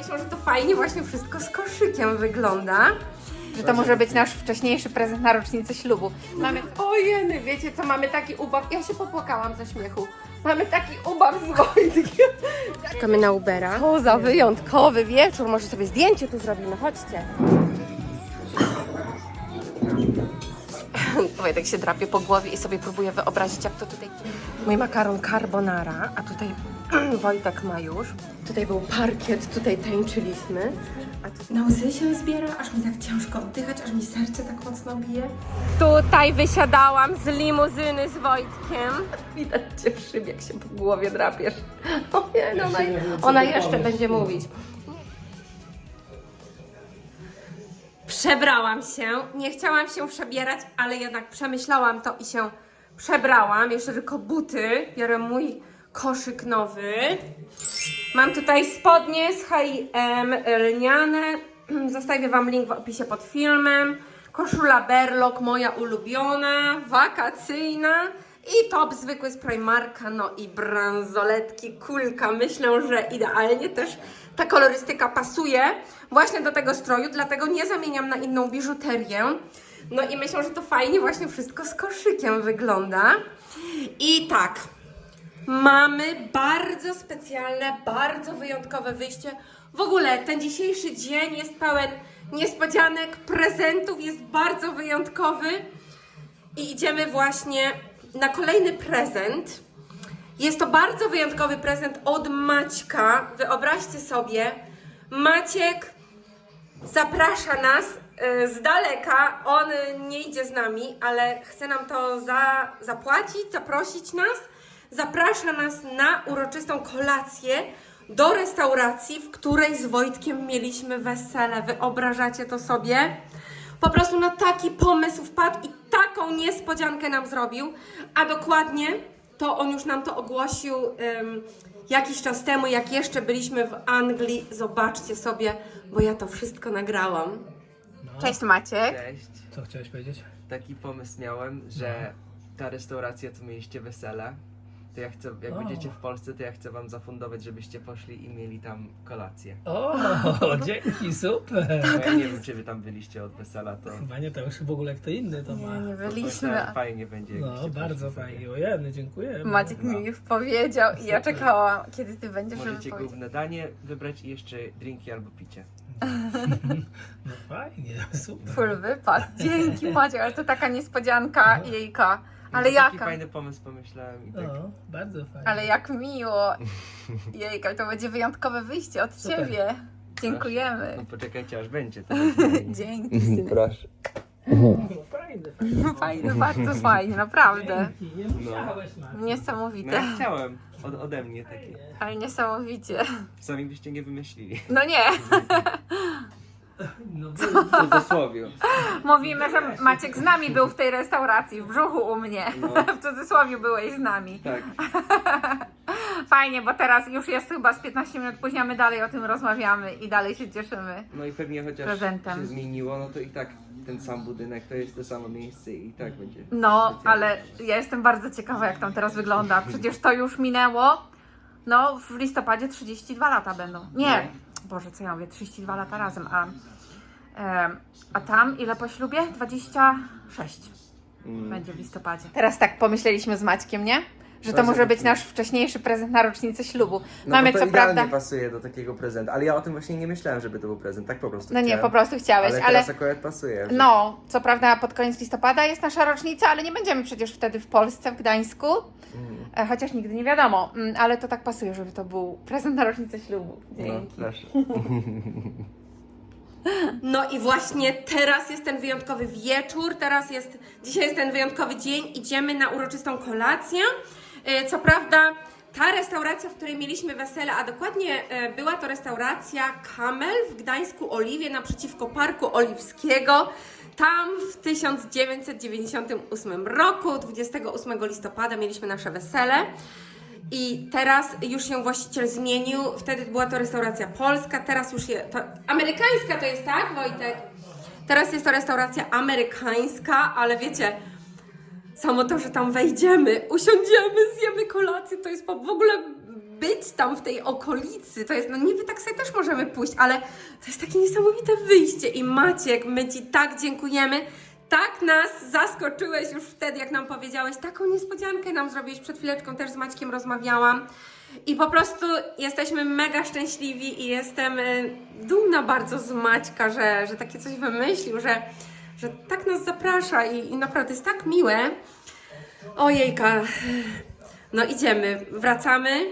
myślą, że to fajnie właśnie wszystko z koszykiem wygląda. Że to może być nasz wcześniejszy prezent na rocznicę ślubu. Mamy, ojeny, wiecie co, mamy taki ubaw, ja się popłakałam ze śmiechu. Mamy taki ubaw z Wojtkiem. Czekamy na Ubera. To za wyjątkowy wieczór, może sobie zdjęcie tu zrobimy, chodźcie. Wojtek się drapie po głowie i sobie próbuje wyobrazić, jak to tutaj... Mój makaron carbonara, a tutaj Wojtek ma już. Tutaj był parkiet, tutaj tańczyliśmy. A tu na łzy się zbiera, aż mi tak ciężko oddychać, aż mi serce tak mocno bije. Tutaj wysiadałam z limuzyny z Wojtkiem. Widać cię w szybie, jak się po głowie drapiesz. Ojej, no ona, ona jeszcze będzie mówić. Przebrałam się. Nie chciałam się przebierać, ale jednak przemyślałam to i się przebrałam. Jeszcze tylko buty. Biorę mój koszyk nowy. Mam tutaj spodnie z H&M lniane. Zostawię Wam link w opisie pod filmem. Koszula Berlock, moja ulubiona, wakacyjna. I top zwykły z Primarka, no i bransoletki, kulka. Myślę, że idealnie też ta kolorystyka pasuje właśnie do tego stroju, dlatego nie zamieniam na inną biżuterię. No i myślę, że to fajnie właśnie wszystko z koszykiem wygląda. I tak, Mamy bardzo specjalne, bardzo wyjątkowe wyjście. W ogóle ten dzisiejszy dzień jest pełen niespodzianek, prezentów, jest bardzo wyjątkowy. I idziemy właśnie na kolejny prezent. Jest to bardzo wyjątkowy prezent od Maćka. Wyobraźcie sobie, Maciek zaprasza nas y, z daleka. On nie idzie z nami, ale chce nam to za, zapłacić, zaprosić nas. Zaprasza nas na uroczystą kolację do restauracji, w której z Wojtkiem mieliśmy wesele. Wyobrażacie to sobie? Po prostu na taki pomysł wpadł i taką niespodziankę nam zrobił, a dokładnie to on już nam to ogłosił em, jakiś czas temu, jak jeszcze byliśmy w Anglii. Zobaczcie sobie, bo ja to wszystko nagrałam. Cześć Maciek. Cześć. Co chciałeś powiedzieć? Taki pomysł miałem, że ta restauracja, co mieliście wesele, to ja chcę, jak O. będziecie w Polsce, to ja chcę wam zafundować, żebyście poszli i mieli tam kolację. O, dzięki, super. Bo ja nie wiem, czy wy tam byliście od wesela, to Chyba nie, to już w ogóle kto inny to ma. Nie, nie to byliśmy. myślałem, fajnie będzie. No, jakbyście bardzo poszli sobie. fajnie. Ojeny, dziękuję. Maciek mi już powiedział i ja czekałam, kiedy ty będziesz, Możecie powiedzieć. główne danie wybrać i jeszcze drinki albo picie. No fajnie, super. Full wypad. Dzięki Maciek, ale to taka niespodzianka jejka. Ale No, Taki jaka? fajny pomysł pomyślałem i tak. No, bardzo fajnie. Ale jak miło. Jejka, to będzie wyjątkowe wyjście od Super. ciebie. Dziękujemy. No poczekajcie aż będzie. To będzie fajnie. Dzięki. synu. Proszę. No, fajne, fajne. Fajnie, bardzo fajnie, naprawdę. Dzięki, nie musiałeś, Marcin. No Niesamowite, ja chciałem. Od, ode mnie takie. ale niesamowicie. Sami byście nie wymyślili. No nie, No, W cudzysłowie. mówimy, że Maciek z nami był w tej restauracji, w brzuchu u mnie. No. W cudzysłowie byłeś z nami. Tak. Fajnie, bo teraz już jest chyba z 15 minut później, a my dalej o tym rozmawiamy i dalej się cieszymy. No i pewnie chociaż Prezentem. się zmieniło, no to i tak ten sam budynek to jest to samo miejsce i tak będzie. No, ale ja jestem bardzo ciekawa, jak tam teraz wygląda. Przecież to już minęło. No, w listopadzie 32 lata będą. Nie, Boże, co ja mówię, 32 lata razem, a, em, a tam ile po ślubie? 26 Mm. będzie w listopadzie. Teraz tak pomyśleliśmy z Maćkiem, nie? Że to może być nasz wcześniejszy prezent na rocznicę ślubu. No Mamy bo to co idealnie prawda. pasuje do takiego prezentu, ale ja o tym właśnie nie myślałem, żeby to był prezent, tak po prostu No nie, chciałem. po prostu chciałeś, ale ale. teraz akurat pasuje. że- No, co prawda pod koniec listopada jest nasza rocznica, ale nie będziemy przecież wtedy w Polsce, w Gdańsku. Mm. E, Chociaż nigdy nie wiadomo, Mm, ale to tak pasuje, żeby to był prezent na rocznicę ślubu. No, Dzięki. proszę. No i właśnie teraz jest ten wyjątkowy wieczór, teraz jest, dzisiaj jest ten wyjątkowy dzień, idziemy na uroczystą kolację. E, Co prawda ta restauracja, w której mieliśmy wesele, a dokładnie e, była to restauracja Kamel w Gdańsku Oliwie naprzeciwko Parku Oliwskiego. Tam w 1998 roku, 28 listopada mieliśmy nasze wesele. I teraz już się właściciel zmienił. Wtedy była to restauracja polska, teraz już jest. To, amerykańska to jest, tak, Wojtek? Teraz jest to restauracja amerykańska, ale wiecie, samo to, że tam wejdziemy, usiądziemy, zjemy kolację, to jest po, w ogóle być tam w tej okolicy, to jest, no niby tak sobie też możemy pójść, ale to jest takie niesamowite wyjście i Maciek, my Ci tak dziękujemy. Tak nas zaskoczyłeś już wtedy, jak nam powiedziałeś. Taką niespodziankę nam zrobiłeś. Przed chwileczką też z Maćkiem rozmawiałam. I po prostu jesteśmy mega szczęśliwi i jestem y, dumna bardzo z Maćka, że, że takie coś wymyślił, że, że tak nas zaprasza i, i naprawdę jest tak miłe. Ojejka. No idziemy, wracamy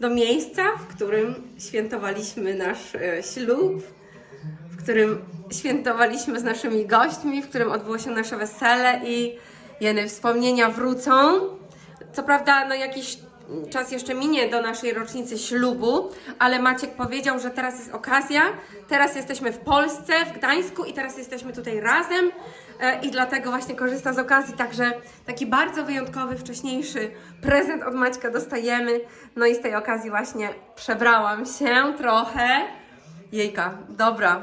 do miejsca, w którym świętowaliśmy nasz e, ślub, w którym świętowaliśmy z naszymi gośćmi, w którym odbyło się nasze wesele i jeny wspomnienia wrócą. Co prawda, no jakiś czas jeszcze minie do naszej rocznicy ślubu, ale Maciek powiedział, że teraz jest okazja. Teraz jesteśmy w Polsce, w Gdańsku i teraz jesteśmy tutaj razem i dlatego właśnie korzysta z okazji. Także taki bardzo wyjątkowy, wcześniejszy prezent od Maćka dostajemy. No i z tej okazji właśnie przebrałam się trochę. Jejka, dobra,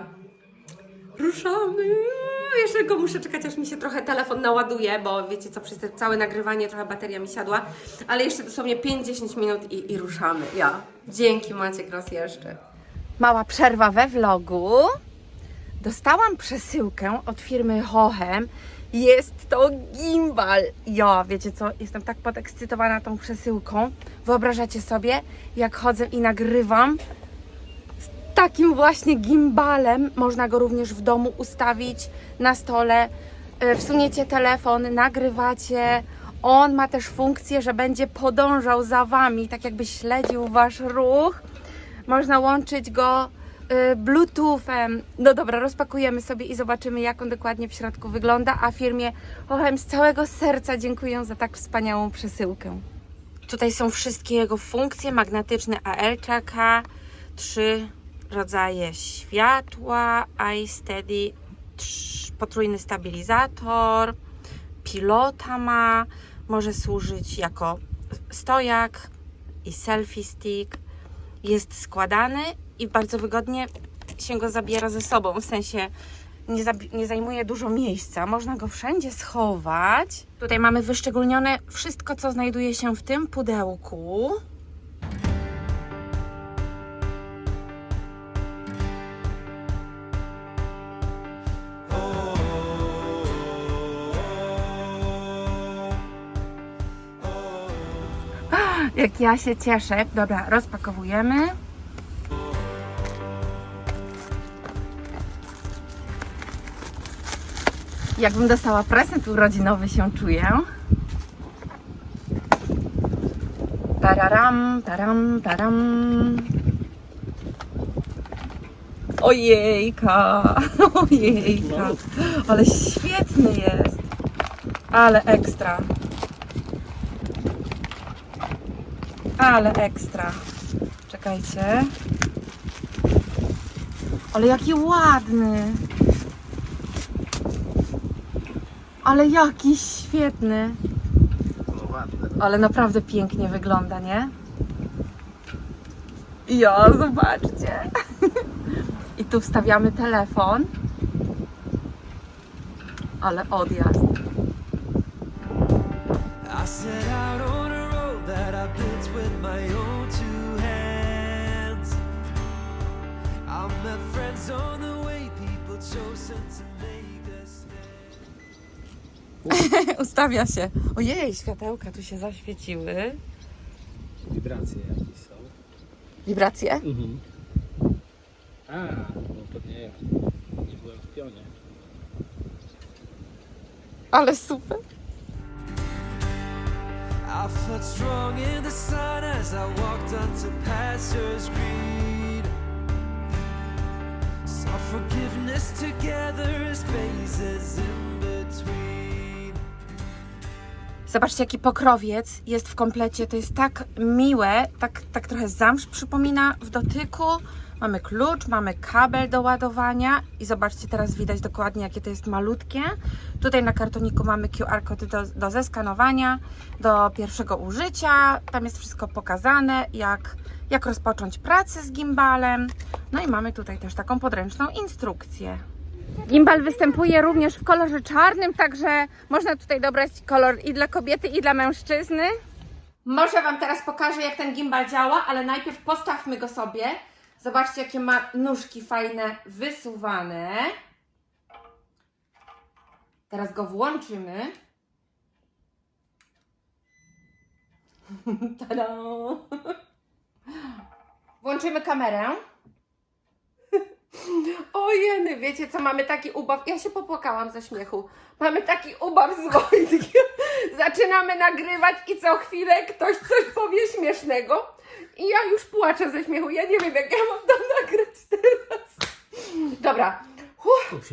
Ruszamy! Jeszcze tylko muszę czekać, aż mi się trochę telefon naładuje, bo wiecie co, przez te całe nagrywanie trochę bateria mi siadła, ale jeszcze dosłownie 5-10 minut i, i ruszamy. Ja. Dzięki Maciek raz jeszcze. Mała przerwa we vlogu. Dostałam przesyłkę od firmy Hochem. Jest to gimbal. Ja, wiecie co, jestem tak podekscytowana tą przesyłką. Wyobrażacie sobie, jak chodzę i nagrywam z takim właśnie gimbalem. Można go również w domu ustawić na stole. E, Wsuniecie telefon, nagrywacie. On ma też funkcję, że będzie podążał za wami, tak jakby śledził wasz ruch. Można łączyć go Bluetoothem. No dobra, rozpakujemy sobie i zobaczymy, jak on dokładnie w środku wygląda. A firmie Ochem z całego serca dziękuję za tak wspaniałą przesyłkę. Tutaj są wszystkie jego funkcje magnetyczny AL-czaka, trzy rodzaje światła, iSteady, potrójny stabilizator, pilota ma, może służyć jako stojak i selfie stick jest składany i bardzo wygodnie się go zabiera ze sobą, w sensie nie, nie zajmuje dużo miejsca, można go wszędzie schować. Tutaj mamy wyszczególnione wszystko, co znajduje się w tym pudełku. Jak ja się cieszę. Dobra, rozpakowujemy. Jakbym dostała prezent urodzinowy się czuję. Tararam, taram, taram. Ojejka, ojejka, ale świetny jest. Ale ekstra. Ale ekstra. Czekajcie. Ale jaki ładny. Ale jaki świetny. Ale naprawdę pięknie wygląda, nie? Ja, zobaczcie. I tu wstawiamy telefon. Ale odjazd. With my own two hands. I met friends on the way, people chosen to make a. Ustawia się. Ojej, światełka tu się zaświeciły. Wibracje jakieś są. Wibracje? Mhm. A, no to nie, nie byłem w pionie. Ale super. I felt strong in the sun as I walked onto pastures green. Saw forgiveness together as spaces in between. Zobaczcie, jaki pokrowiec jest w komplecie. To jest tak miłe, tak, tak trochę zamsz przypomina w dotyku. Mamy klucz, mamy kabel do ładowania i zobaczcie, teraz widać dokładnie, jakie to jest malutkie. Tutaj na kartoniku mamy QR kody do, do zeskanowania, do pierwszego użycia. Tam jest wszystko pokazane, jak, jak rozpocząć pracę z gimbalem. No i mamy tutaj też taką podręczną instrukcję. Gimbal występuje również w kolorze czarnym, także można tutaj dobrać kolor i dla kobiety, i dla mężczyzny. Może Wam teraz pokażę, jak ten gimbal działa, ale najpierw postawmy go sobie. Zobaczcie, jakie ma nóżki fajne, wysuwane. Teraz go włączymy. Tada! Włączymy kamerę. Ojeny, wiecie co, mamy taki ubaw. Ja się popłakałam ze śmiechu. Mamy taki ubaw z Wojtkiem. Zaczynamy nagrywać i co chwilę ktoś coś powie śmiesznego. I ja już płaczę ze śmiechu. Ja nie wiem, jak ja mam to nagrać teraz. Dobra. Uff.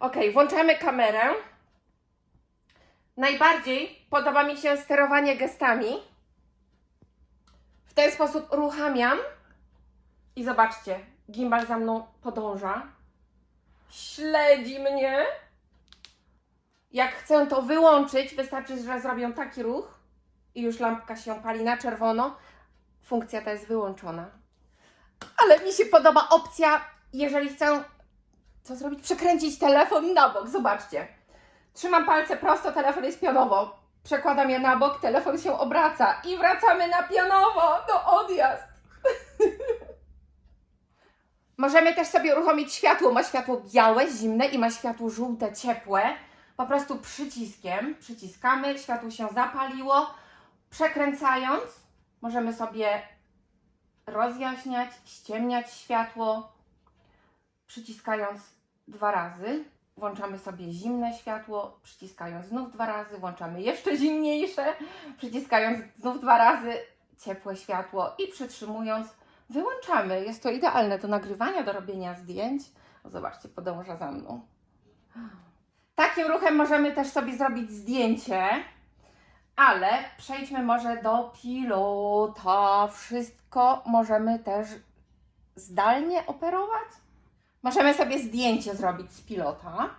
Okej, włączamy kamerę. Najbardziej podoba mi się sterowanie gestami. W ten sposób uruchamiam i zobaczcie, gimbal za mną podąża. Śledzi mnie. Jak chcę to wyłączyć, wystarczy, że zrobię taki ruch i już lampka się pali na czerwono. Funkcja ta jest wyłączona. Ale mi się podoba opcja, jeżeli chcę co zrobić? Przekręcić telefon na bok. Zobaczcie. Trzymam palce prosto, telefon jest pionowo. Przekładam je na bok, telefon się obraca i wracamy na pionowo. No odjazd. Możemy też sobie uruchomić światło. Ma światło białe, zimne i ma światło żółte, ciepłe. Po prostu przyciskiem przyciskamy, światło się zapaliło. Przekręcając, możemy sobie rozjaśniać, ściemniać światło. Przyciskając dwa razy, włączamy sobie zimne światło, przyciskając znów dwa razy, włączamy jeszcze zimniejsze, przyciskając znów dwa razy ciepłe światło i przytrzymując wyłączamy. Jest to idealne do nagrywania, do robienia zdjęć. O, zobaczcie, podąża za mną. Takim ruchem możemy też sobie zrobić zdjęcie, ale przejdźmy może do pilota. Wszystko możemy też zdalnie operować. Możemy sobie zdjęcie zrobić z pilota.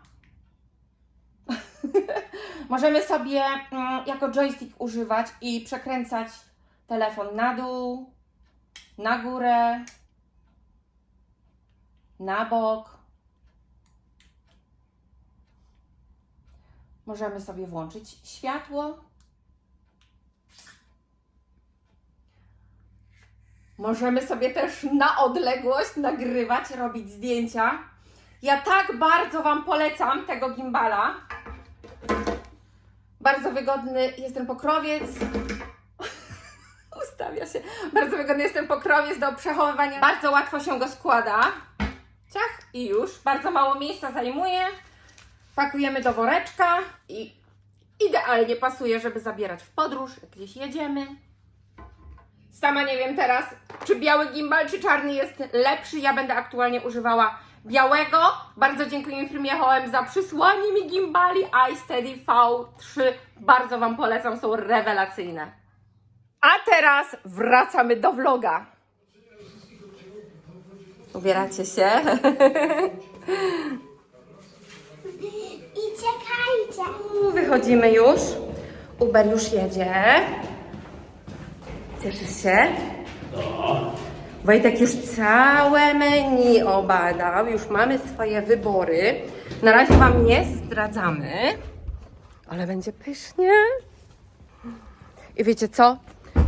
możemy sobie mm, jako joystick używać i przekręcać telefon na dół, na górę, na bok. Możemy sobie włączyć światło. Możemy sobie też na odległość nagrywać, robić zdjęcia. Ja tak bardzo Wam polecam tego gimbala. Bardzo wygodny jest ten pokrowiec. Ustawia się. Bardzo wygodny jest ten pokrowiec do przechowywania. Bardzo łatwo się go składa. Ciach i już. Bardzo mało miejsca zajmuje. Pakujemy do woreczka i idealnie pasuje, żeby zabierać w podróż, gdzieś jedziemy. Sama nie wiem teraz, czy biały gimbal, czy czarny jest lepszy. Ja będę aktualnie używała białego. Bardzo dziękuję firmie HM za przysłanie mi gimbali iSteady V3. Bardzo Wam polecam, są rewelacyjne. A teraz wracamy do vloga. Ubieracie się? I czekajcie. Wychodzimy już. Uber już jedzie. Cieszysz się? Wojtek już całe menu obadał. Już mamy swoje wybory. Na razie Wam nie zdradzamy, ale będzie pysznie. I wiecie co?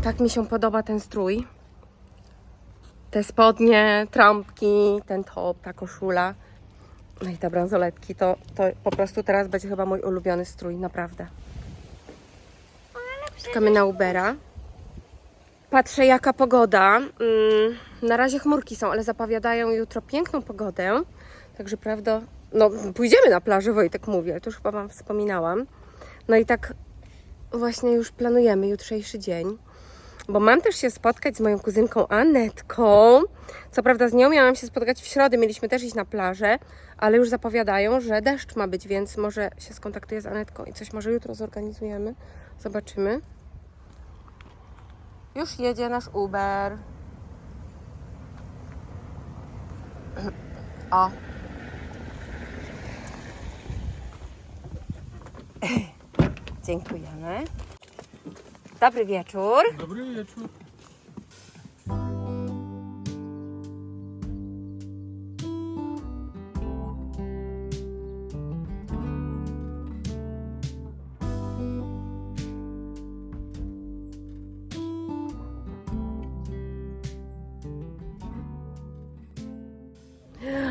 Tak mi się podoba ten strój. Te spodnie, trampki, ten top, ta koszula. No i te bransoletki, to, to po prostu teraz będzie chyba mój ulubiony strój, naprawdę. Czekamy na Ubera. Patrzę jaka pogoda. Mm, na razie chmurki są, ale zapowiadają jutro piękną pogodę. Także prawda, no pójdziemy na plażę, Wojtek mówi, ale to już chyba Wam wspominałam. No i tak właśnie już planujemy jutrzejszy dzień. Bo mam też się spotkać z moją kuzynką Anetką. Co prawda z nią miałam się spotkać w środę, mieliśmy też iść na plażę, ale już zapowiadają, że deszcz ma być, więc może się skontaktuję z Anetką i coś może jutro zorganizujemy. Zobaczymy. Już jedzie nasz Uber. O. Dziękujemy. Dobry wieczór. Dobry wieczór.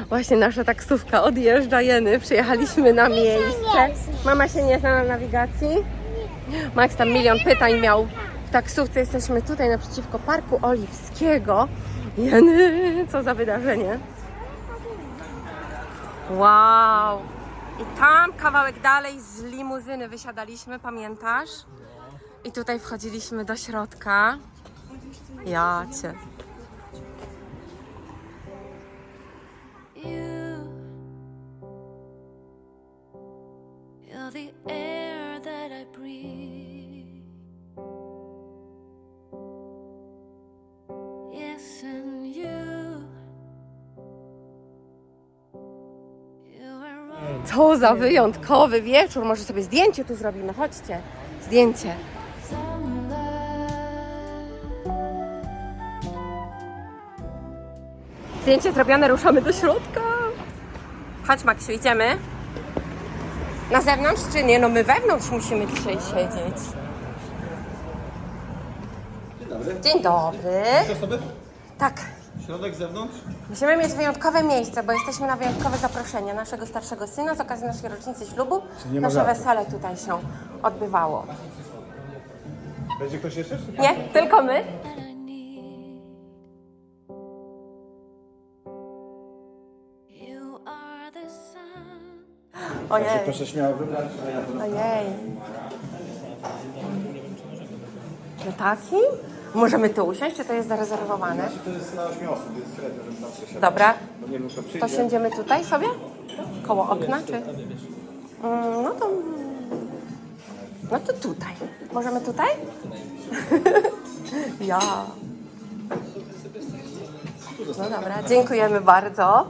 Właśnie nasza taksówka odjeżdża, Jeny. Przyjechaliśmy na miejsce. Mama się nie zna na nawigacji. Max tam milion pytań miał w taksówce. Jesteśmy tutaj naprzeciwko Parku Oliwskiego. Jeny, co za wydarzenie. Wow. I tam kawałek dalej z limuzyny wysiadaliśmy, pamiętasz? I tutaj wchodziliśmy do środka. Ja cię. Za wyjątkowy wieczór. Może sobie zdjęcie tu zrobimy. Chodźcie. Zdjęcie. Zdjęcie zrobione, ruszamy do środka. Chodź Maksiu, idziemy. Na zewnątrz czy nie? No my wewnątrz musimy dzisiaj siedzieć. Dzień dobry. Dzień dobry. Tak. Środek, zewnątrz? Musimy mieć wyjątkowe miejsce, bo jesteśmy na wyjątkowe zaproszenie naszego starszego syna z okazji naszej rocznicy ślubu. nie ma Nasze żartu. wesele tutaj się odbywało. Będzie ktoś jeszcze? czy- Nie, tylko my. that I need. You are the sun. Ojej, Proszę śmiało wybrać. ojej. No taki? Możemy tu usiąść, czy to jest zarezerwowane? To jest na 8 osób, jest średnio, żeby tam się Dobra, Bo nie wiem, kto to siądziemy tutaj sobie? Koło okna, czy? Mm, No to... No to tutaj. Możemy tutaj? ja. No dobra, dziękujemy bardzo.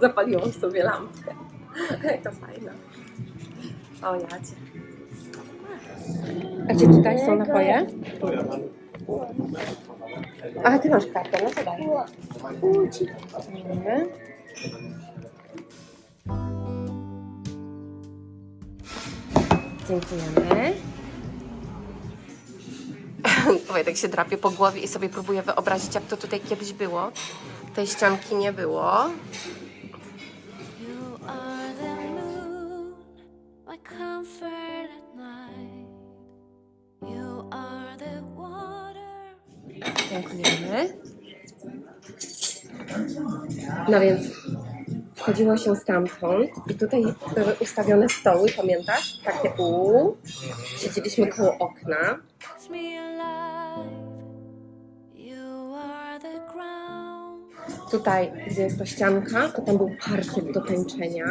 Zapaliłam sobie lampkę. Jak to fajne. O jacie. A gdzie tutaj są napoje? A ty masz kartę, no to daj. Dziękujemy. Dziękujemy. Wojtek się drapie po głowie i sobie próbuje wyobrazić, jak to tutaj kiedyś było. Tej ścianki nie było. Dziękujemy. No więc wchodziło się stamtąd i tutaj były ustawione stoły, pamiętasz? Takie u. Siedzieliśmy koło okna. Tutaj, gdzie jest ta ścianka, to tam był parkiet do tańczenia.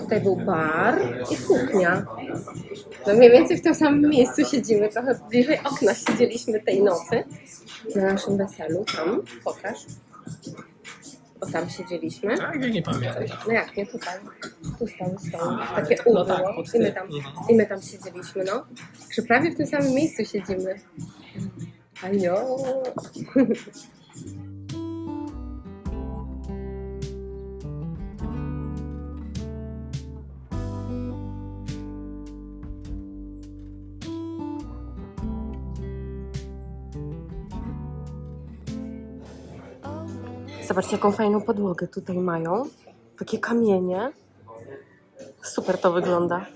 Tutaj był bar i kuchnia. No mniej więcej w tym samym miejscu siedzimy, trochę bliżej okna siedzieliśmy tej nocy. Na naszym weselu, tam, pokaż. O, tam siedzieliśmy. Tak, ja nie pamiętam. No jak nie, tutaj. Tu stały stoły. Takie U No tak, było. I my, tam, I my tam siedzieliśmy, no. Czy prawie w tym samym miejscu siedzimy. Ajo. Zobaczcie, jaką fajną podłogę tutaj mają. Takie kamienie. Super to wygląda.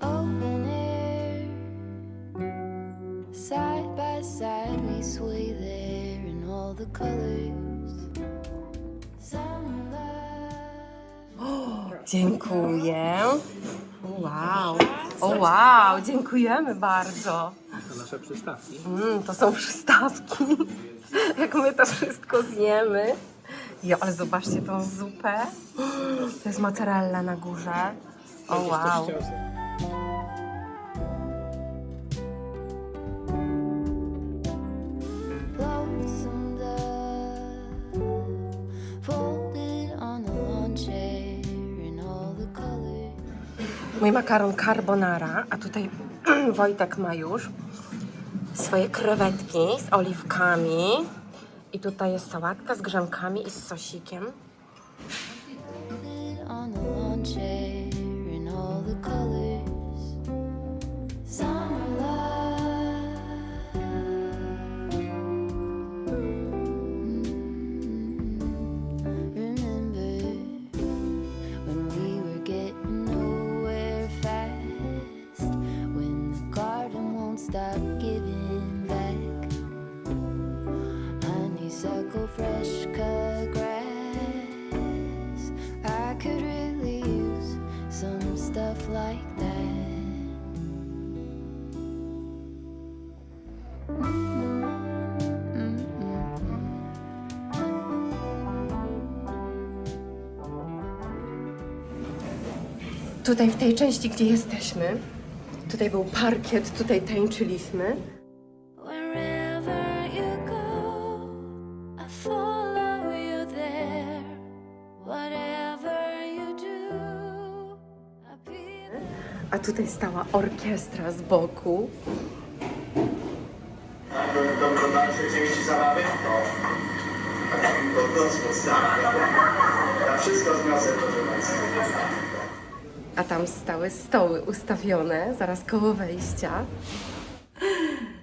Open air, side by side we sway there in all the colors. Some love. Dziękuję. Wow. O wow, dziękujemy bardzo. To nasze przystawki. Mm, to są przystawki. Jak my to wszystko zjemy. Jo, ale zobaczcie tą zupę. To jest mozzarella na górze. O wow. Mój makaron carbonara, a tutaj Wojtek ma już swoje krewetki z oliwkami. I tutaj jest sałatka z grzankami i z sosikiem. on the. Tutaj w tej części, gdzie jesteśmy, tutaj był parkiet, tutaj tańczyliśmy. A tutaj stała orkiestra z boku. Do, do dalszej części zabawy? To, kosmos, tak. Na wszystko zniosę, proszę Państwa. A tam stały stoły ustawione zaraz koło wejścia.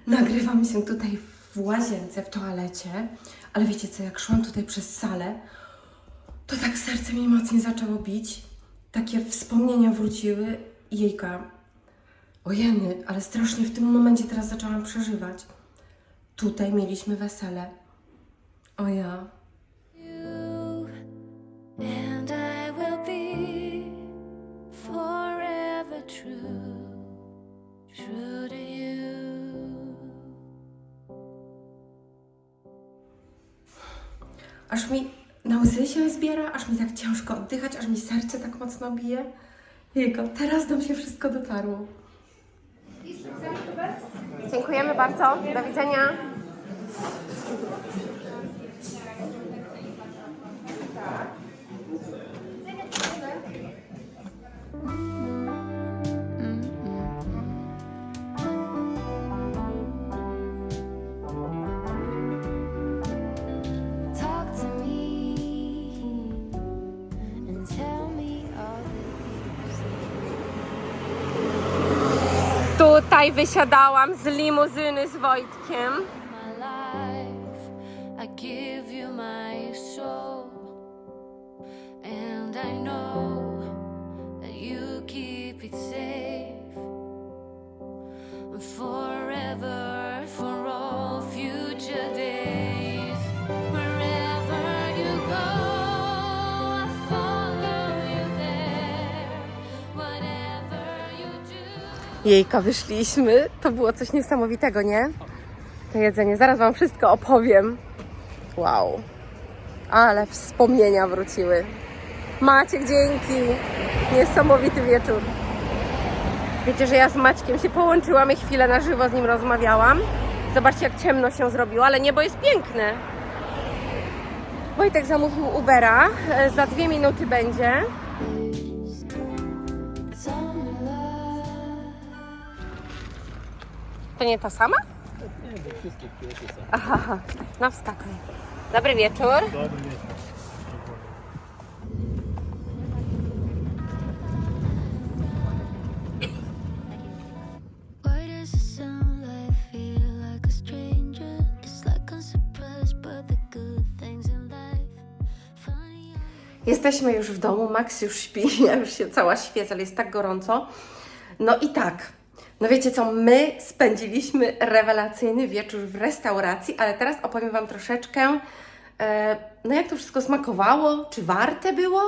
Nagrywam się tutaj w łazience, w toalecie, ale wiecie co, jak szłam tutaj przez salę, to tak serce mi mocniej zaczęło bić. Takie wspomnienia wróciły. Jejka, ojeny, ale strasznie w tym momencie teraz zaczęłam przeżywać. Tutaj mieliśmy wesele. O ja. True, true to you. Aż mi na łzy się zbiera, aż mi tak ciężko oddychać, aż mi serce tak mocno bije. Jego, teraz nam się wszystko dotarło. Dziękujemy bardzo. Do widzenia. Talk Tutaj wysiadałam z limuzyny z Wojtkiem. Jejka, wyszliśmy. To było coś niesamowitego, nie? To jedzenie. Zaraz Wam wszystko opowiem. Wow. Ale wspomnienia wróciły. Maciek, dzięki. Niesamowity wieczór. Wiecie, że ja z Maćkiem się połączyłam i chwilę na żywo z nim rozmawiałam. Zobaczcie, jak ciemno się zrobiło, ale niebo jest piękne. Wojtek zamówił Ubera. E, Za dwie minuty będzie. To nie ta sama? Nie, bo wszystkie są. Aha, no wskakuj. Dobry wieczór. Dobry wieczór. Jesteśmy już w domu, Max już śpi, ja już się cała świecę, ale jest tak gorąco. No i tak, no wiecie co, my spędziliśmy rewelacyjny wieczór w restauracji, ale teraz opowiem Wam troszeczkę, e, no jak to wszystko smakowało, czy warte było?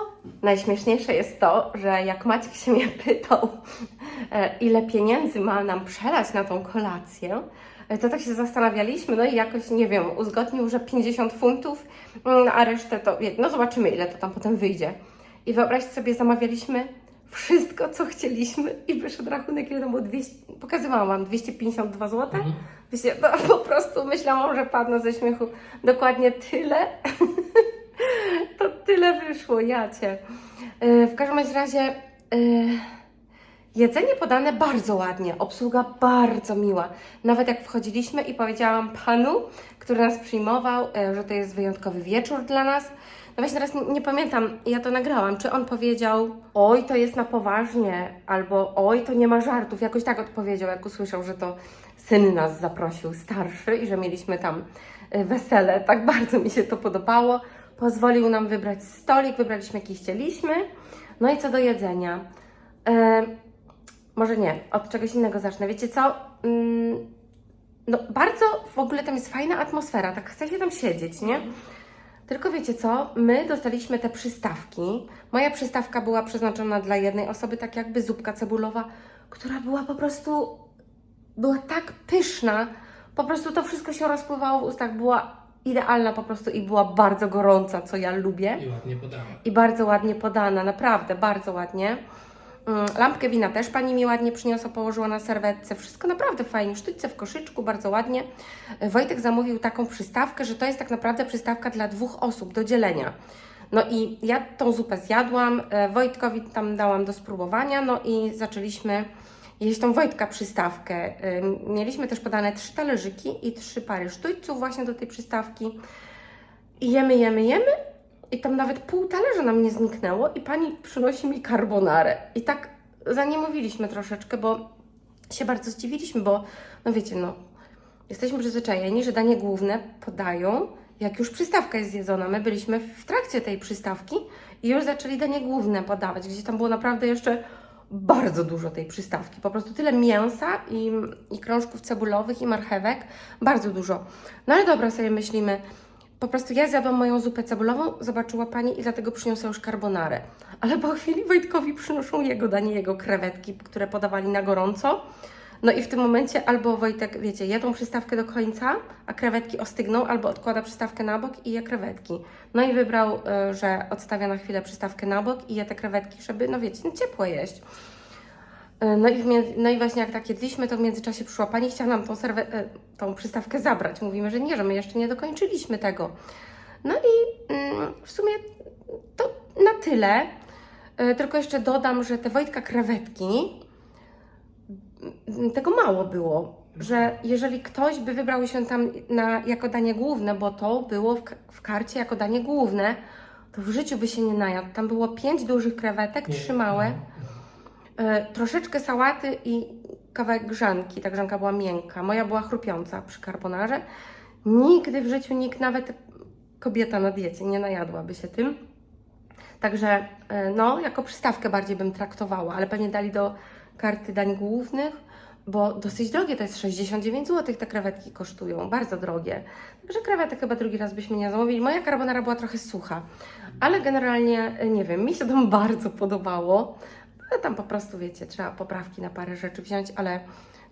Najśmieszniejsze jest to, że jak Maciek się mnie pytał, e, ile pieniędzy ma nam przelać na tą kolację, e, to tak się zastanawialiśmy, no i jakoś, nie wiem, uzgodnił, że 50 funtów, mm, a resztę to, no zobaczymy, ile to tam potem wyjdzie. I wyobraźcie sobie, zamawialiśmy wszystko, co chcieliśmy i wyszedł rachunek, ile to było 200, pokazywałam Wam, 252 zł. Wiecie, no, po prostu myślałam, że padnę ze śmiechu. Dokładnie tyle. to tyle wyszło, jacie. Yy, w każdym razie... Yy, Jedzenie podane bardzo ładnie, obsługa bardzo miła. Nawet jak wchodziliśmy i powiedziałam panu, który nas przyjmował, e, że to jest wyjątkowy wieczór dla nas. No właśnie teraz nie, pamiętam, ja to nagrałam, czy on powiedział, oj, to jest na poważnie, albo oj, to nie ma żartów. Jakoś tak odpowiedział, jak usłyszał, że to syn nas zaprosił, starszy, i że mieliśmy tam e, wesele. Tak bardzo mi się to podobało. Pozwolił nam wybrać stolik, wybraliśmy jaki chcieliśmy. No i co do jedzenia. E, może nie, od czegoś innego zacznę. Wiecie co? Mm, no bardzo w ogóle tam jest fajna atmosfera, tak chce się tam siedzieć, nie? Tylko wiecie co? My dostaliśmy te przystawki. Moja przystawka była przeznaczona dla jednej osoby, tak jakby zupka cebulowa, która była po prostu była tak pyszna. Po prostu to wszystko się rozpływało w ustach, była idealna po prostu i była bardzo gorąca, co ja lubię I ładnie podała. i bardzo ładnie podana, naprawdę bardzo ładnie. Mm, Lampkę wina też pani mi ładnie przyniosła, położyła na serwetce. Wszystko naprawdę fajnie. Sztućce w koszyczku, bardzo ładnie. Wojtek zamówił taką przystawkę, że to jest tak naprawdę przystawka dla dwóch osób do dzielenia. No i ja tą zupę zjadłam, e, Wojtkowi tam dałam do spróbowania, no i zaczęliśmy jeść tą Wojtka przystawkę. Ym, Mieliśmy też podane trzy talerzyki i trzy pary sztućców właśnie do tej przystawki. I jemy, jemy, jemy. I tam nawet pół talerza nam nie zniknęło i pani przynosi mi carbonarę. I tak zaniemówiliśmy troszeczkę, bo się bardzo zdziwiliśmy, bo no wiecie, no jesteśmy przyzwyczajeni, że danie główne podają, jak już przystawka jest zjedzona. My byliśmy w trakcie tej przystawki i już zaczęli danie główne podawać, gdzie tam było naprawdę jeszcze bardzo dużo tej przystawki. Po prostu tyle mięsa i, i krążków cebulowych i marchewek. Bardzo dużo. No ale dobra, sobie myślimy, po prostu ja zjadłam moją zupę cebulową, zobaczyła pani i dlatego przyniosła już carbonarę. Ale po chwili Wojtkowi przynoszą jego danie, jego krewetki, które podawali na gorąco. No i w tym momencie albo Wojtek, wiecie, je tą przystawkę do końca, a krewetki ostygną, albo odkłada przystawkę na bok i je krewetki. No i wybrał, y, że odstawia na chwilę przystawkę na bok i je te krewetki, żeby, no wiecie, ciepło jeść. Y, No i, no i właśnie jak tak jedliśmy, to w międzyczasie przyszła pani i chciała nam tą, serwe, y, tą przystawkę zabrać. Mówimy, że nie, że my jeszcze nie dokończyliśmy tego. No i mm, w sumie to na tyle. Y, Tylko jeszcze dodam, że te Wojtka krewetki, mm, tego mało było. Że jeżeli ktoś by wybrał się tam na, jako danie główne, bo to było w, w karcie jako danie główne, to w życiu by się nie najadł. Tam było pięć dużych krewetek, trzy małe. E, troszeczkę sałaty i kawałek grzanki. Ta grzanka była miękka. Moja była chrupiąca przy carbonarze. Nigdy w życiu nikt, nawet kobieta na diecie, nie najadłaby się tym. Także, e, no, jako przystawkę bardziej bym traktowała, ale pewnie dali do karty dań głównych, bo dosyć drogie to jest 69 zł. Te krewetki kosztują, bardzo drogie. Także krewetek chyba drugi raz byśmy nie zamówili. Moja carbonara była trochę sucha, ale generalnie, e, nie wiem, mi się tam bardzo podobało. No tam po prostu, wiecie, trzeba poprawki na parę rzeczy wziąć, ale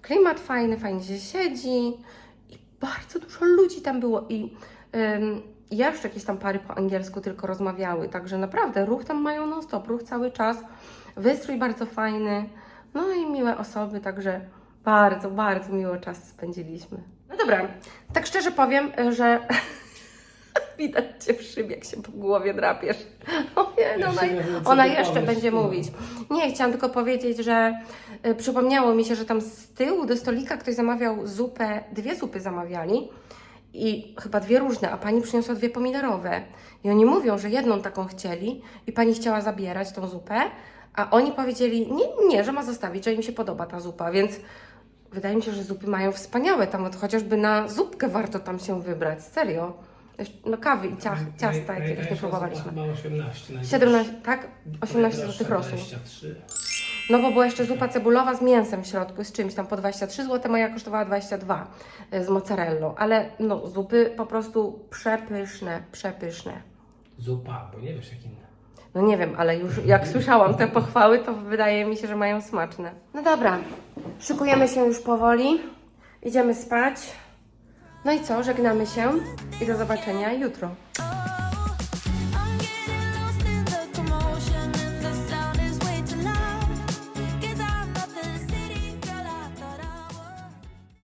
klimat fajny, fajnie się siedzi i bardzo dużo ludzi tam było i ym, jeszcze jakieś tam pary po angielsku tylko rozmawiały, także naprawdę ruch tam mają non stop, ruch cały czas, wystrój bardzo fajny, no i miłe osoby, także bardzo, bardzo miło czas spędziliśmy. No dobra, tak szczerze powiem, że widać Cię w szybie, jak się po głowie drapiesz. O nie, no ona, ona jeszcze będzie mówić. Nie, chciałam tylko powiedzieć, że y, przypomniało mi się, że tam z tyłu do stolika ktoś zamawiał zupę, dwie zupy zamawiali i chyba dwie różne, a pani przyniosła dwie pomidorowe. I oni mówią, że jedną taką chcieli i pani chciała zabierać tą zupę, a oni powiedzieli, nie, nie, że ma zostawić, że im się podoba ta zupa, więc wydaje mi się, że zupy mają wspaniałe tam, chociażby na zupkę warto tam się wybrać, serio. No kawy i ciach, ciasta jakiegoś nie próbowaliśmy. Chyba 18. najwyżej. 17, tak? 18 Najdroższa zł rosół. 23. No bo była jeszcze zupa cebulowa z mięsem w środku, z czymś tam po 23 zł, moja kosztowała 22 y, z mozzarellą, ale no zupy po prostu przepyszne, przepyszne. Zupa, bo nie wiesz jak inne. No nie wiem, ale już jak słyszałam te pochwały, to wydaje mi się, że mają smaczne. No dobra, szykujemy się już powoli, idziemy spać. No i co, żegnamy się i do zobaczenia jutro.